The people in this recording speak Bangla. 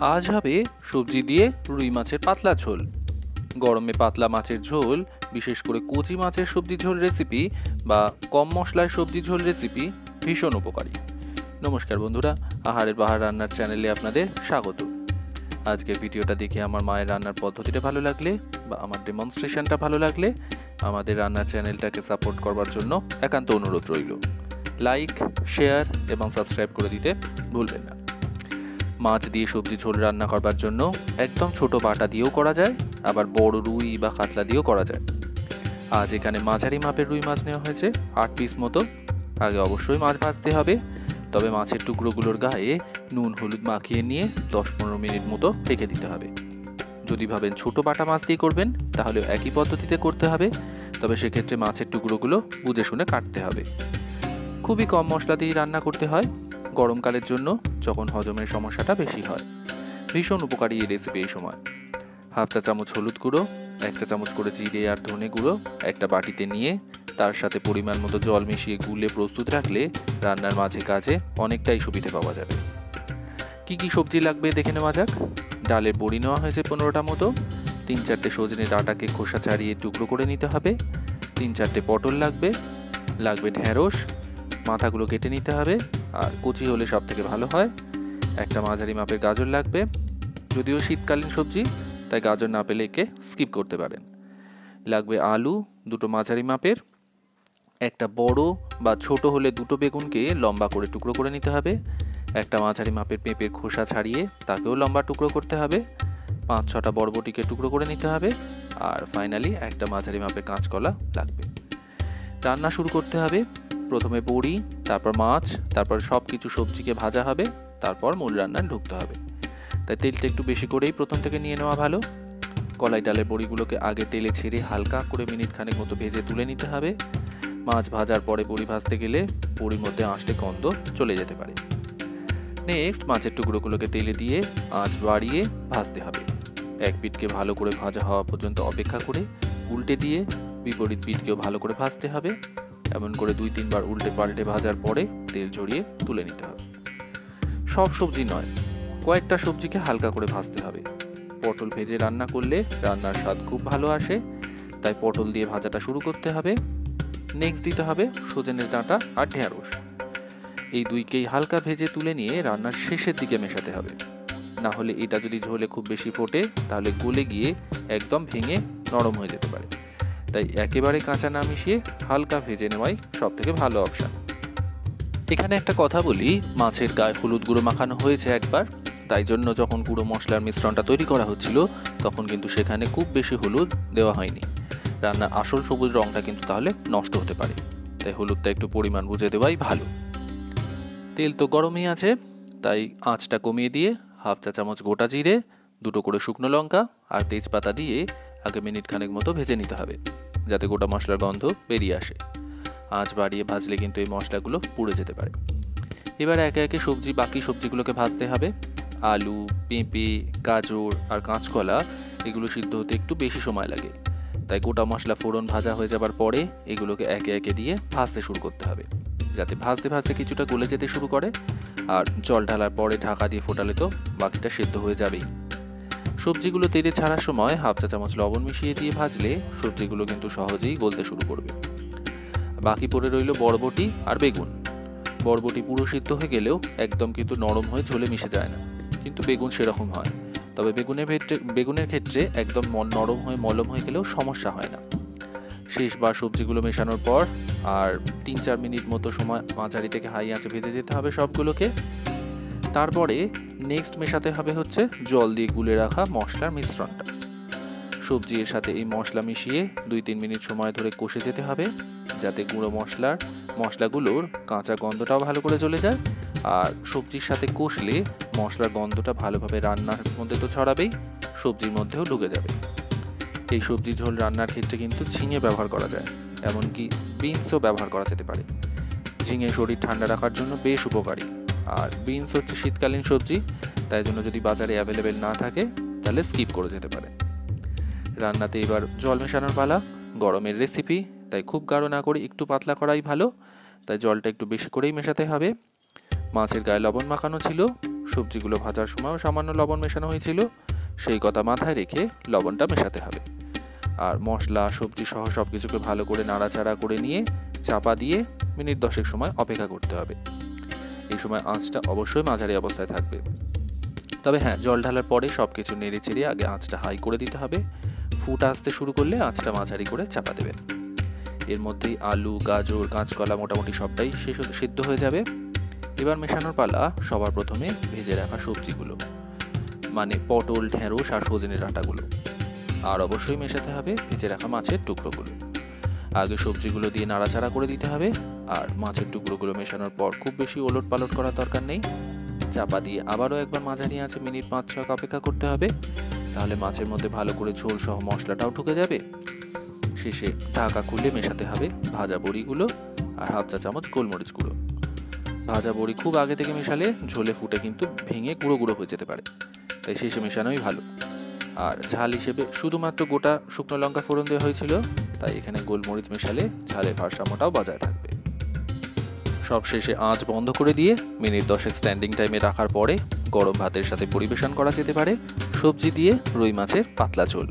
আজ হবে সবজি দিয়ে রুই মাছের পাতলা ঝোল। গরমে পাতলা মাছের ঝোল, বিশেষ করে কচি মাছের সবজি ঝোল রেসিপি বা কম মশলায় সবজি ঝোল রেসিপি ভীষণ উপকারী। নমস্কার বন্ধুরা, আহারের বাহার রান্নার চ্যানেলে আপনাদের স্বাগত। আজকের ভিডিওটা দেখে আমার মায়ের রান্নার পদ্ধতিটা ভালো লাগলে বা আমার ডেমনস্ট্রেশনটা ভালো লাগলে আমাদের রান্নার চ্যানেলটাকে সাপোর্ট করবার জন্য একান্ত অনুরোধ রইল। লাইক শেয়ার এবং সাবস্ক্রাইব করে দিতে ভুলবেন না। মাছ দিয়ে সবজি ঝোল রান্না করবার জন্য একদম ছোট বাটা দিয়েও করা যায়, আবার বড় রুই বা কাতলা দিয়েও করা যায়। আজ এখানে মাঝারি মাপের রুই মাছ নেওয়া হয়েছে, আট পিস মতো। আগে অবশ্যই মাছ ভাজতে হবে, তবে মাছের টুকরোগুলোর গায়ে নুন, হলুদ মাখিয়ে নিয়ে দশ পনেরো মিনিট মতো রেখে দিতে হবে। যদি ভাবেন ছোট বাটা মাছ দিয়ে করবেন, তাহলে একই পদ্ধতিতে করতে হবে, তবে সেক্ষেত্রে মাছের টুকরোগুলো বুঝে শুনে কাটতে হবে। খুবই কম মশলা দিয়ে রান্না করতে হয় গরমকালের জন্য যখন হজমের সমস্যাটা বেশি হয়। ভীষণ উপকারী এই রেসিপি এই সময়। হাফ চা চামচ হলুদ গুঁড়ো একটা চামচ করে জিরে আর ধনে গুঁড়ো, একটা বাটিতে নিয়ে তার সাথে পরিমাণ মতো জল মিশিয়ে গুলে প্রস্তুত রাখলে রান্নার মাঝে কাজে অনেকটাই সুবিধে পাওয়া যাবে। কি কি সবজি লাগবে দেখে নেওয়া যাক। ডালের বড়ি নেওয়া হয়েছে পনেরোটা মতো। তিন চারটে সজনে ডাটাকে খোসা ছাড়িয়ে টুকরো করে নিতে হবে। তিন চারটে পটল লাগবে। লাগবে ঢ্যাঁড়স মাথাগুলো কেটে নিতে হবে। আর কচি হলে সব থেকে ভালো হয়। একটা মাঝারি মাপের গাজর লাগবে। যদিও শীতকালীন সবজি, তাই গাজর না পেলে একে স্কিপ করতে পারেন। লাগবে আলু, দুটো মাঝারি মাপের। একটা বড় বা ছোট হলে দুটো বেগুনকে লম্বা করে টুকরো করে নিতে হবে। একটা মাঝারি মাপের পেঁপের খোসা ছাড়িয়ে তাকেও লম্বা টুকরো করতে হবে। পাঁচ, ছটা বরবটিকে টুকরো করে নিতে হবে। আর ফাইনালি একটা মাঝারি মাপের কাঁচকলা লাগবে। রান্না শুরু করতে হবে। প্রথমে বড়ি তারপর মাছ, তারপর সব কিছু সবজিকে ভাজা হবে, তারপর মূল রান্নায় ঢুকতে হবে। তাই তেলটা একটু বেশি করেই প্রথম থেকে নিয়ে নেওয়া ভালো। কলাই ডালের বড়িগুলোকে আগে তেলে ছেড়ে হালকা করে মিনিট খানেক মতো ভেজে তুলে নিতে হবে। মাছ ভাজার পরে বড়ি ভাজতে গেলে বড়ির মধ্যে আঁশটে গন্ধ চলে যেতে পারে। নেক্সট মাছের টুকরোগুলোকে তেলে দিয়ে আঁচ বাড়িয়ে ভাজতে হবে। এক পিঠকে ভালো করে ভাজা হওয়া পর্যন্ত অপেক্ষা করে উল্টে দিয়ে বিপরীত পিঠকেও ভালো করে ভাজতে হবে। এমন করে দুই তিনবার উল্টে পাল্টে ভাজার পরে তেল ঝরিয়ে তুলে নিতে হবে। সব সবজি নয়, কয়েকটা সবজিকে হালকা করে ভাজতে হবে। পটল ভেজে রান্না করলে রান্নার স্বাদ খুব ভালো আসে, তাই পটল দিয়ে ভাজাটা শুরু করতে হবে। নেক্সট দিতে হবে সজনের ডাঁটা আর ঢেঁড়স। এই দুইকেই হালকা ভেজে তুলে নিয়ে রান্নার শেষের দিকে মেশাতে হবে। না হলে এটা যদি ঝোলে খুব বেশি ফোটে, তাহলে গলে গিয়ে একদম ভেঙে নরম হয়ে যেতে পারে। তাই একেবারে কাঁচা না মিশিয়ে হালকা ভেজে নেওয়াই সব থেকে ভালো অপশান এখানে একটা কথা বলি, মাছের গায়ে হলুদ গুঁড়ো মাখানো হয়েছে একবার, তাই জন্য যখন গুঁড়ো মশলার মিশ্রণটা তৈরি করা হচ্ছিল, তখন কিন্তু সেখানে খুব বেশি হলুদ দেওয়া হয়নি। রান্নার আসল সবুজ রঙটা কিন্তু তাহলে নষ্ট হতে পারে, তাই হলুদটা একটু পরিমাণ বুঝে দেওয়াই ভালো। তেল তো গরমই আছে, তাই আঁচটা কমিয়ে দিয়ে হাফ চা চামচ গোটা জিরে, দুটো করে শুকনো লঙ্কা আর তেজপাতা দিয়ে আগে মিনিট খানেক মতো ভেজে নিতে হবে, যাতে গোটা মশলার গন্ধ বেরিয়ে আসে। আঁচ বাড়িয়ে ভাজলে কিন্তু এই মশলাগুলো পুড়ে যেতে পারে। এবার একে একে সবজি, বাকি সবজিগুলোকে ভাজতে হবে। আলু, পেঁপে, গাজর আর কাঁচকলা, এগুলো সিদ্ধ হতে একটু বেশি সময় লাগে। তাই গোটা মশলা ফোড়ন ভাজা হয়ে যাবার পরে এগুলোকে একে একে দিয়ে ভাজতে শুরু করতে হবে, যাতে ভাজতে ভাজতে কিছুটা গলে যেতে শুরু করে। আর জল ঢালার পরে ঢাকা দিয়ে ফোটালে তো বাকিটা সেদ্ধ হয়ে যাবেই। সবজিগুলো তেলে ছাড়ার সময় হাফ চা চামচ লবণ মিশিয়ে দিয়ে ভাজলে সবজিগুলো কিন্তু সহজেই গলতে শুরু করবে। বাকি পড়ে রইল বরবটি আর বেগুন। বরবটি পুরো সিদ্ধ হয়ে গেলেও একদম কিন্তু নরম হয়ে ঝোলে মিশে যায় না। কিন্তু বেগুন সেরকম হয়। তবে বেগুনের ক্ষেত্রে বেগুনের ক্ষেত্রে একদম নরম হয়ে মলম হয়ে গেলেও সমস্যা হয় না। শেষবার সবজিগুলো মেশানোর পর আর তিন চার মিনিট মতো সময় মাঝারি থেকে হাই আঁচে ভেজে যেতে হবে সবগুলোকে। তারপরে নেক্সট মেশাতে হবে হচ্ছে জল দিয়ে গুলে রাখা মশলার মিশ্রণটা। সবজি এর সাথে এই মশলা মিশিয়ে দুই তিন মিনিট সময় ধরে কষে যেতে হবে, যাতে গুঁড়ো মশলার মশলাগুলোর কাঁচা গন্ধটাও ভালো করে চলে যায়। আর সবজির সাথে কষলে মশলার গন্ধটা ভালোভাবে রান্নার মধ্যে তো ছড়াবেই, সবজির মধ্যেও ঢুকে যাবে। এই সবজি ঝোল রান্নার ক্ষেত্রে কিন্তু ঝিঙে ব্যবহার করা যায়, এমনকি বিনসও ব্যবহার করা যেতে পারে। ঝিঙে শরীর ঠান্ডা রাখার জন্য বেশ উপকারী। আর বিনস হচ্ছে শীতকালীন সবজি, তাই জন্য যদি বাজারে অ্যাভেলেবেল না থাকে, তাহলে স্কিপ করে যেতে পারে। রান্নাতে এবার জল মেশানোর পালা, গরমের রেসিপি তাই খুব গাঢ় না করে একটু পাতলা করাই ভালো, তাই জলটা একটু বেশি করেই মেশাতে হবে। মাছের গায়ে লবণ মাখানো ছিল, সবজিগুলো ভাজার সময়ও সামান্য লবণ মেশানো হয়েছিল, সেই কথা মাথায় রেখে লবণটা মেশাতে হবে। আর মশলা, সবজি সহ সব কিছুকে ভালো করে নাড়াচাড়া করে নিয়ে, চাপা দিয়ে মিনিট দশেক সময় অপেক্ষা করতে হবে। এই সময় আঁচটা অবশ্যই মাঝারি অবস্থায় থাকবে। তবে হ্যাঁ জল ঢালার পরে সব কিছু নেড়ে চেড়ে আগে আঁচটা হাই করে দিতে হবে। ফুট আসতে শুরু করলে আঁচটা মাঝারি করে চাপা দেবেন। এর মধ্যেই আলু, গাজর, কাঁচকলা মোটামুটি সবটাই শেষ সিদ্ধ হয়ে যাবে। এবার মেশানোর পালা সবার প্রথমে ভেজে রাখা সবজিগুলো মানে পটল, ঢেঁড়স আর সজনের ডাঁটাগুলো। আর অবশ্যই মেশাতে হবে ভেজে রাখা মাছের টুকরোগুলো। আগে সবজিগুলো দিয়ে নাড়াচাড়া করে দিতে হবে। আর মাছের টুকরোগুলো মেশানোর পর খুব বেশি ওলট পালট করার দরকার নেই। চাপা দিয়ে আবারও একবার মাঝারি আছে মিনিট পাঁচ ছয় অপেক্ষা করতে হবে। তাহলে মাছের মধ্যে ভালো করে ঝোল সহ মশলাটাও ঢুকে যাবে। শেষে ঢাকা খুলে মেশাতে হবে ভাজা বড়িগুলো আর হাফ চা চামচ গোলমরিচ গুঁড়ো। ভাজা বড়ি খুব আগে থেকে মেশালে ঝোলে ফুটে কিন্তু ভেঙে গুঁড়ো গুঁড়ো হয়ে যেতে পারে। তাই শেষে মেশানোই ভালো। আর ঝাল হিসেবে শুধুমাত্র গোটা শুকনো লঙ্কা ফোড়ন দেওয়া হয়েছিল। তাই এখানে গোলমরিচ মেশালে ঝালের ভারসাম্যটাও বজায় থাকবে। সব শেষে আঁচ বন্ধ করে দিয়ে মিনিট দশেক স্ট্যান্ডিং টাইমে রাখার পরে গরম ভাতের সাথে পরিবেশন করা যেতে পারে। সবজি দিয়ে রুই মাছের পাতলা ঝোল।